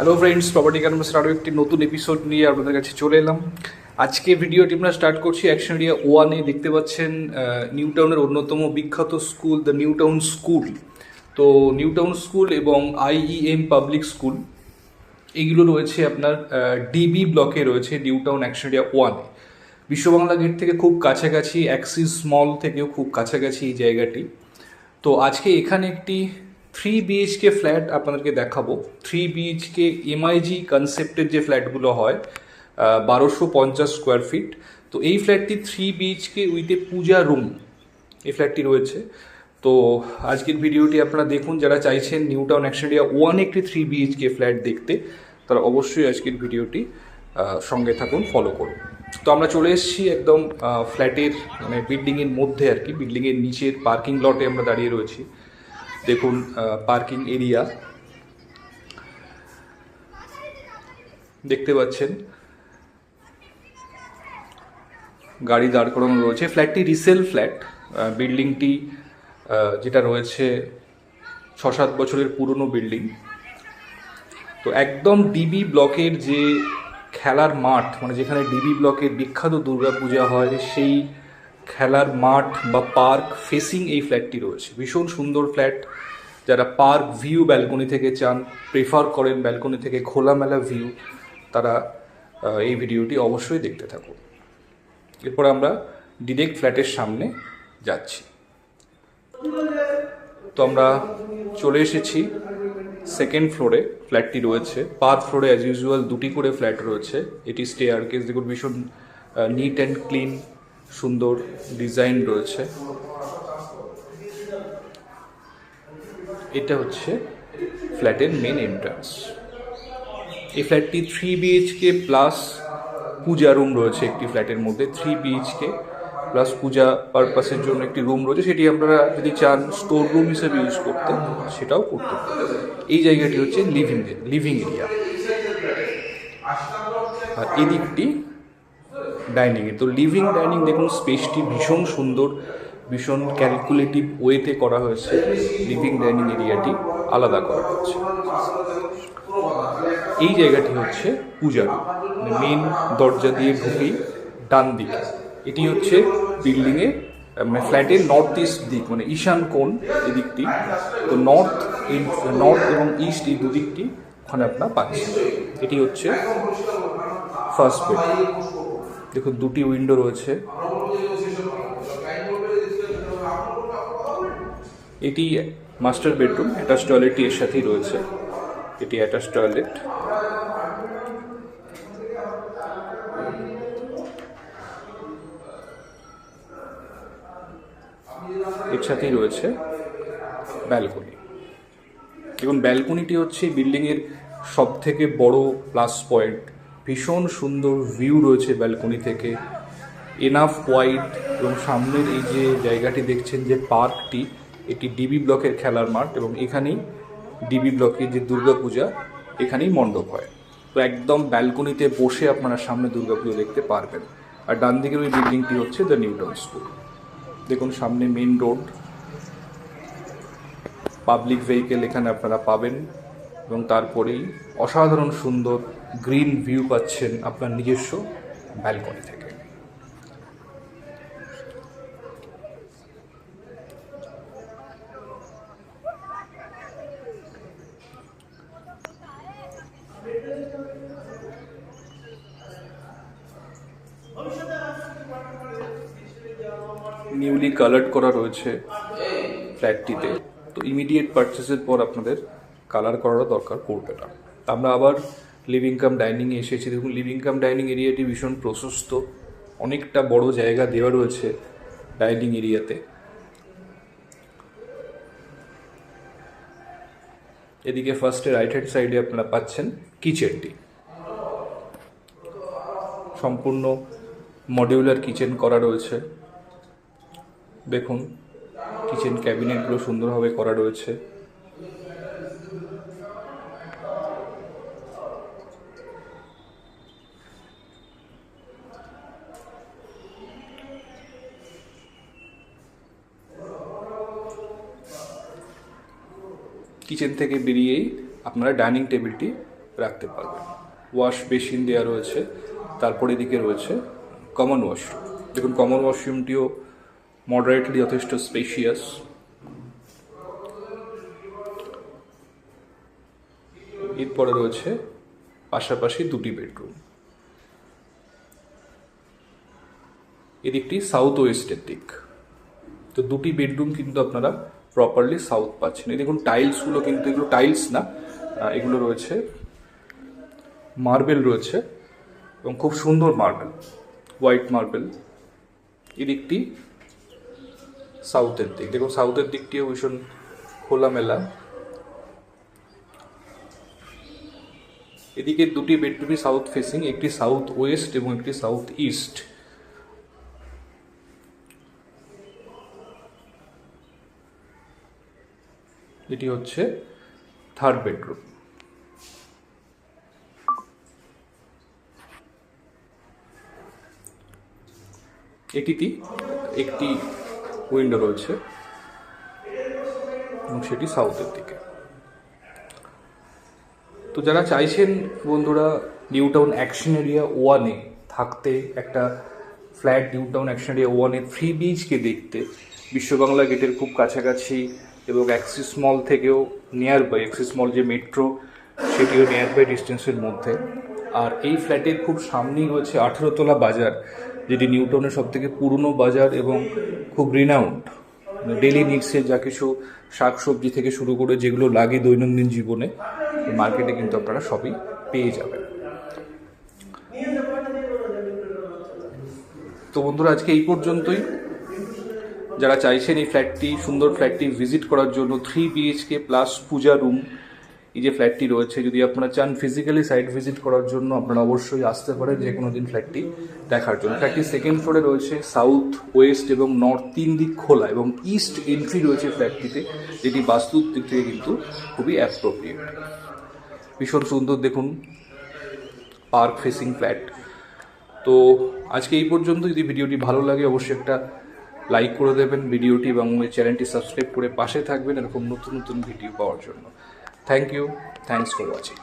Hello friends property ক্যানভাসের আরও একটি নতুন এপিসোড নিয়ে আপনাদের কাছে চলে এলাম। আজকে ভিডিওটি আমরা স্টার্ট করছি অ্যাকশন এরিয়া ওয়ানে দেখতে পাচ্ছেন নিউ টাউনের অন্যতম বিখ্যাত school the New Town school তো নিউ টাউন স্কুল এবং আইইএম পাবলিক স্কুল এইগুলো রয়েছে আপনার ডিবি ব্লকে রয়েছে নিউ টাউন অ্যাকশন এরিয়া ওয়ানে বিশ্ববাংলা গেট থেকে খুব কাছাকাছি অ্যাক্সিস মল থেকেও খুব কাছাকাছি এই জায়গাটি। তো আজকে এখানে একটি থ্রি বিএইচকে ফ্ল্যাট আপনাদেরকে দেখাবো। থ্রি বিএইচকে এমআইজি কনসেপ্টের যে ফ্ল্যাটগুলো হয় বারোশো পঞ্চাশ স্কোয়ার ফিট তো এই ফ্ল্যাটটি three BHK with a puja room এই ফ্ল্যাটটি রয়েছে। তো আজকের ভিডিওটি আপনারা দেখুন, যারা চাইছেন new town action area one একটি থ্রি বিএইচকে ফ্ল্যাট দেখতে, তারা অবশ্যই আজকের ভিডিওটি সঙ্গে থাকুন ফলো করুন। তো আমরা চলে এসেছি একদম ফ্ল্যাটের মানে বিল্ডিংয়ের মধ্যে আর কি বিল্ডিংয়ের নিচের পার্কিং লটে আমরা দাঁড়িয়ে রয়েছি। দেখুন পার্কিং এরিয়া দেখতে পাচ্ছেন। গাড়ি দাঁড় করানো রয়েছে। ফ্ল্যাটটি রিসেল ফ্ল্যাট বিল্ডিংটি যেটা রয়েছে ছ সাত বছরের পুরনো বিল্ডিং তো একদম ডিবি ব্লকের যে খেলার মাঠ মানে যেখানে ডিবি ব্লকের বিখ্যাত দুর্গাপূজা হয়, সেই খেলার মাঠ বা পার্ক ফেসিং এই ফ্ল্যাটটি রয়েছে। ভীষণ সুন্দর ফ্ল্যাট যারা পার্ক ভিউ ব্যালকনি থেকে চান প্রেফার করেন ব্যালকনি থেকে খোলামেলা ভিউ তারা এই ভিডিওটি অবশ্যই দেখতে থাকুন। এরপর আমরা ডিরেক্ট ফ্ল্যাটের সামনে যাচ্ছি। তো আমরা চলে এসেছি সেকেন্ড ফ্লোরে ফ্ল্যাটটি রয়েছে। পার ফ্লোরে অ্যাজ ইউজুয়াল দুটি করে ফ্ল্যাট রয়েছে। এটি স্টেয়ার কেস দেখুন, ভীষণ নিট অ্যান্ড ক্লিন সুন্দর ডিজাইন রয়েছে। এটা হচ্ছে ফ্ল্যাটের মেন এন্ট্রান্স এই ফ্ল্যাটটি three BHK plus puja room রয়েছে একটি ফ্ল্যাটের মধ্যে। থ্রি বিএইচকে প্লাস পূজা পারপাসের জন্য একটি রুম রয়েছে। সেটি আপনারা যদি চান স্টোর রুম হিসেবে ইউজ করতে, সেটাও করতে এই জায়গাটি হচ্ছে লিভিং লিভিং এরিয়া আর এদিকটি ডাইনিং তো লিভিং ডাইনিং দেখুন স্পেসটি ভীষণ সুন্দর, ভীষণ ক্যালকুলেটিভ ওয়েতে করা হয়েছে। লিভিং ডাইনিং এরিয়াটি আলাদা করা হয়েছে। এই জায়গাটি হচ্ছে পূজার মেন দরজা দিয়ে ঢুকেই ডান দিকে। এটি হচ্ছে বিল্ডিংয়ে মানে ফ্ল্যাটের নর্থ ইস্ট দিক মানে ঈশান কোণ এদিকটি। তো নর্থ নর্থ এবং ইস্ট এই দুদিকটি ওখানে আপনার পাচ্ছেন। এটি হচ্ছে ফার্স্ট বেড দেখুন দুটি উইন্ডো রয়েছে। এটি মাস্টার বেডরুম অ্যাটাচ টয়লেটটি এর সাথেই রয়েছে। এটি অ্যাটাচ টয়লেট এর সাথেই রয়েছে ব্যালকনি এবং ব্যালকনিটি হচ্ছে বিল্ডিংয়ের সব থেকে বড় প্লাস পয়েন্ট ভীষণ সুন্দর ভিউ রয়েছে ব্যালকনি থেকে। এনাফ ওয়াইড এবং সামনের এই যে জায়গাটি দেখছেন যে পার্কটি, এটি ডিবি ব্লকের খেলার মাঠ এবং এখানেই ডিবি ব্লকের যে দুর্গাপূজা এখানেই মণ্ডপ হয়। তো একদম ব্যালকনিতে বসে আপনারা সামনে দুর্গাপুজো দেখতে পারবেন। আর ডান দিকের ওই বিল্ডিংটি হচ্ছে দ্য নিউ টাউন স্কুল দেখুন সামনে মেন রোড পাবলিক ভেহিকেল এখানে আপনারা পাবেন এবং তারপরেই অসাধারণ সুন্দর গ্রিন ভিউ পাচ্ছেন আপনার নিজস্ব ব্যালকনি থেকে। নিউলি কালার্ড করা রয়েছে ফ্ল্যাটটিতে তো ইমিডিয়েট পারচেসের পর আপনাদের কালার করারও দরকার পড়বে না। আমরা আবার লিভিং কাম ডাইনিংয়ে এসেছি। দেখুন, লিভিং কাম ডাইনিং এরিয়াটি ভীষণ প্রশস্ত। অনেকটা বড় জায়গা দেওয়া রয়েছে ডাইনিং এরিয়াতে এদিকে ফার্স্টে রাইট হ্যান্ড সাইডে আপনারা পাচ্ছেন কিচেনটি সম্পূর্ণ মডিউলার কিচেন করা রয়েছে। দেখুন কিচেন ক্যাবিনেটগুলো সুন্দরভাবে করা রয়েছে। কিচেন থেকে বেরিয়েই আপনারা ডাইনিং টেবিলটি রাখতে পারবেন। ওয়াশ বেসিন দেওয়া রয়েছে, তারপরে এদিকে রয়েছে কমন ওয়াশরুম। দেখুন, কমন ওয়াশরুমটিও মডারেটলি যথেষ্ট স্পেশিয়াস এরপরে রয়েছে পাশাপাশি দুটি বেডরুম। এদিকটি সাউথ ওয়েস্টের দিক। তো দুটি বেডরুম কিন্তু আপনারা প্রপারলি সাউথ পাচ্ছেন। এই দেখুন টাইলসগুলো কিন্তু, এগুলো টাইলস না এগুলো রয়েছে। মার্বেল রয়েছে, এবং খুব সুন্দর মার্বেল হোয়াইট মার্বেল এদিকটি সাউথের দিক। দেখুন সাউথের দিকটিও ভীষণ খোলামেলা। এদিকে দুটি বেডরুমই সাউথ ফেসিং একটি সাউথ ওয়েস্ট এবং একটি সাউথ ইস্ট এটি হচ্ছে থার্ড বেডরুম এটিতে একটি উইন্ডো রয়েছে এবং সেটি সাউথের দিকে। তো যারা চাইছেন বন্ধুরা নিউ টাউন অ্যাকশন এরিয়া ওয়ানে থাকতে, একটা flat new town action area ওয়ানে ফ্রি বিচকে দেখতে, বিশ্ববাংলা গেটের খুব কাছাকাছি এবং অ্যাক্সিস মল থেকেও নিয়ার বাই অ্যাক্সিস মল যে মেট্রো সেটিও নিয়ার বাই ডিস্টেন্সের মধ্যে। আর এই ফ্ল্যাটের খুব সামনেই রয়েছে আঠেরোতলা বাজার, যেটি নিউ টাউনের সব থেকে পুরনো বাজার এবং খুব রিনাউন্ড ডেলি নিডসের যা কিছু শাকসবজি থেকে শুরু করে যেগুলো লাগে দৈনন্দিন জীবনে মার্কেটে কিন্তু আপনারা সবই পেয়ে যাবেন। তো বন্ধুরা, আজকে এই পর্যন্তই। যারা চাইছেন এই ফ্ল্যাটটি সুন্দর ফ্ল্যাটটি ভিজিট করার জন্য three BHK plus puja room এই যে ফ্ল্যাটটি রয়েছে, যদি আপনারা চান ফিজিক্যালি সাইট ভিজিট করার জন্য, আপনারা অবশ্যই আসতে পারেন যে কোনো দিন ফ্ল্যাটটি দেখার জন্য। ফ্ল্যাটটি সেকেন্ড ফ্লোরে রয়েছে সাউথ ওয়েস্ট এবং নর্থ তিন দিক খোলা এবং ইস্ট এন্ট্রি রয়েছে ফ্ল্যাটটিতে যেটি বাস্তুর দিক থেকে কিন্তু খুবই অ্যাপ্রোপ্রিয়েট ভীষণ সুন্দর দেখুন পার্ক ফেসিং ফ্ল্যাট তো আজকে এই পর্যন্ত যদি ভিডিওটি ভালো লাগে, অবশ্যই একটা লাইক করে দেবেন ভিডিওটি এবং এই চ্যানেলটি সাবস্ক্রাইব করে পাশে থাকবেন এরকম নতুন নতুন ভিডিও পাওয়ার জন্য। Thank you thanks for watching